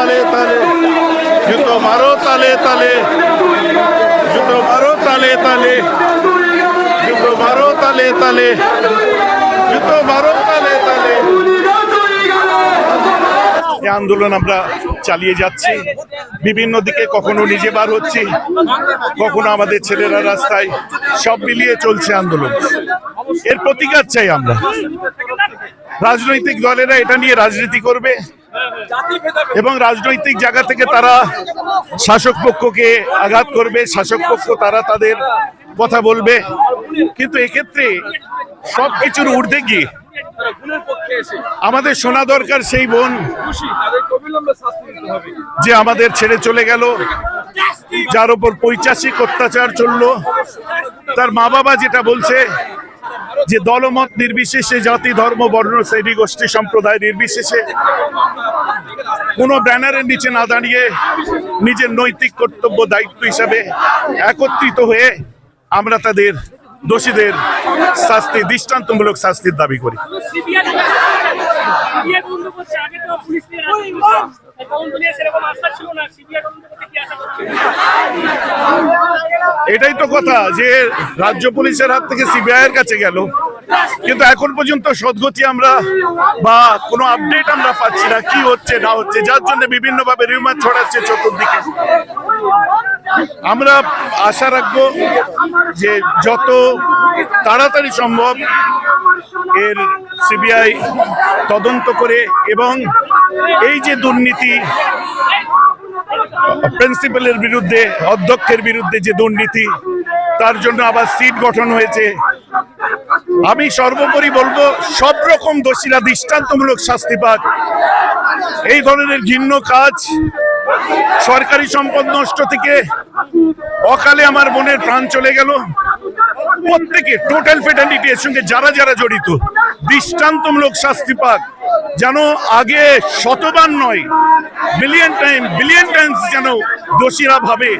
তালে তালে। জুতো মারো তালে তালে। জুতো মারো তালে তালে। জুতো মারো তালে তালে। জুতো মারো তালে তালে। আন্দোলন আমরা চালিয়ে যাচ্ছি। বিভিন্ন দিকে কখনো নিজে বার হচ্ছি, কখনো আমাদের ছেলেরা রাস্তায় সব মিলিয়ে চলছে আন্দোলন। এর প্রতিকার চাই আমরা। রাজনৈতিক দলেরা এটা নিয়ে রাজনীতি করবে। এবং রাজনৈতিক জায়গা থেকে তারা শাসক পক্ষকে আঘাত করবে শাসক পক্ষ তারা তাদের কথা বলবে। কিন্তু এক্ষেত্রে সব কিছুর ঊর্ধ্বে গিয়ে আমাদের শোনা দরকার সেই বোন যে আমাদের ছেড়ে চলে গেল যার উপর পৈচাসিক অত্যাচার চলল তার মা বাবা যেটা বলছে যে দলমত নির্বিশেষে জাতি, ধর্ম, বর্ণ, শ্রেণি, গোষ্ঠী, সম্প্রদায় নির্বিশেষে কোনো ব্যানারের নিচে না দাঁড়িয়ে নিজের নৈতিক কর্তব্য, দায়িত্ব হিসাবে একত্রিত হয়ে আমরা তাদের দোষীদের শাস্তি, দৃষ্টান্তমূলক শাস্তির দাবি করি। ছিল না এটাই তো কথা যে রাজ্য পুলিশের হাত থেকে সিবিআই এর কাছে গেল। কিন্তু এখন পর্যন্ত সদগতি আমরা বা কোনো আপডেট আমরা পাচ্ছি না, কি হচ্ছে, না হচ্ছে। যার জন্য বিভিন্ন ভাবে রিউমার ছড়াচ্ছে চতুর্দিকে। আমরা আশা রাখব যে যত তাড়াতাড়ি সম্ভব এর সিবিআই তদন্ত করে এবং এই যে দুর্নীতি প্রিন্সিপালের বিরুদ্ধে, অধ্যক্ষের বিরুদ্ধে যে দুর্নীতি, তার জন্য আবার সিট গঠন হয়েছে। আমি সর্বোপরি বলব, সব রকম দোষীরা দৃষ্টান্তমূলক শাস্তি পাক। এই ধরনের ঘিন্ন কাজ সরকারি সম্পদ নষ্ট থেকে অকালে আমার বোনের প্রাণ চলে গেল। প্রত্যেকে টোটাল ফেটালিটি এর সঙ্গে যারা যারা জড়িত, দৃষ্টান্তমূলক শাস্তি পাক। যেন আগে শতবার নয় মিলিয়ন টাইম বিলিয়ন টাইমস যেন দোষীরা ভাবে,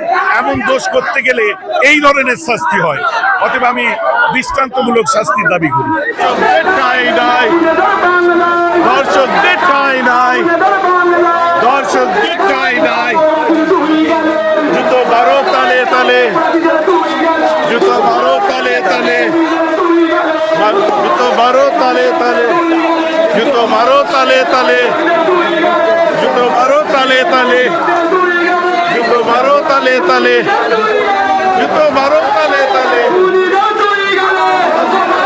এমন দোষ করতে গেলে এই ধরনের শাস্তি হয়। অতএব আমি দৃষ্টান্তমূলক শাস্তির দাবি করি। দর্শকদের ঠাঁই নাই। দর্শকদের ঠাঁই নাই। জুতো বারো তালে তালে। জুতো বারো তালে তালে। জুতো মারো তালে তালে জুতো মারো তালে তালে জুতো মারো তালে তালে জুতো মারো তালে তালে জুতো মারো তালে।